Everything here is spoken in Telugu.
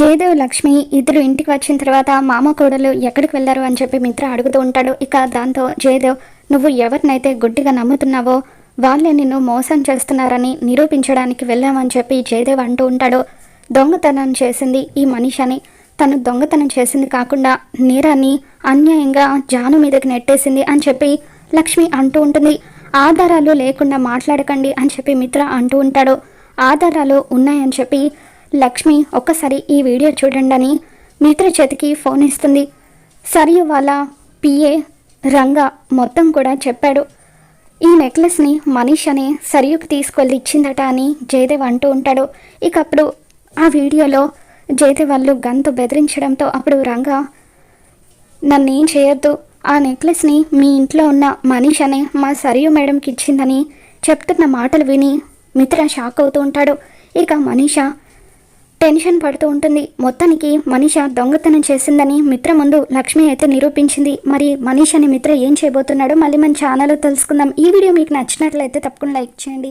జయదేవ్ లక్ష్మి ఇద్దరు ఇంటికి వచ్చిన తర్వాత మామ కోడలు ఎక్కడికి వెళ్ళారు అని చెప్పి మిత్ర అడుగుతూ ఉంటాడు. ఇక దాంతో జయదేవ్ నువ్వు ఎవరినైతే గుడ్డిగా నమ్ముతున్నావో వాళ్ళే నిన్ను మోసం చేస్తున్నారని నిరూపించడానికి వెళ్ళామని చెప్పి జయదేవ్ అంటూ ఉంటాడు. దొంగతనం చేసింది ఈ మనిషిని. తను దొంగతనం చేసింది కాకుండా నేరాన్ని అన్యాయంగా జాను మీదకి నెట్టేసింది అని చెప్పి లక్ష్మి అంటూ ఉంటుంది. ఆధారాలు లేకుండా మాట్లాడకండి అని చెప్పి మిత్ర అంటూ ఉంటాడు. ఆధారాలు ఉన్నాయని చెప్పి లక్ష్మి ఒక్కసారి ఈ వీడియో చూడండి అని మిత్ర చేతికి ఫోన్ ఇస్తుంది. సరియు వాళ్ళ పిఏ రంగా మొత్తం కూడా చెప్పాడు. ఈ నెక్లెస్ని మనీష్ అనే సరియుకి తీసుకెళ్ళి ఇచ్చిందట అని జయదేవ్ అంటూ ఉంటాడు. ఇక అప్పుడు ఆ వీడియోలో జయదేవ్ వాళ్ళు గంతు బెదిరించడంతో అప్పుడు రంగా నన్నేం చేయొద్దు. ఆ నెక్లెస్ని మీ ఇంట్లో ఉన్న మనీష్ అనే మా సరియు మేడంకి ఇచ్చిందని చెప్తున్న మాటలు విని మిత్ర షాక్ అవుతూ ఉంటాడు. ఇక మనీషా టెన్షన్ పడుతూ ఉంటుంది. మొత్తానికి మనీష దొంగతనం చేసిందని మిత్ర ముందు లక్ష్మి అయితే నిరూపించింది. మరి మనీష్ అని మిత్ర ఏం చేయబోతున్నాడో మళ్ళీ మన ఛానల్లో తెలుసుకుందాం. ఈ వీడియో మీకు నచ్చినట్లయితే తప్పకుండా లైక్ చేయండి.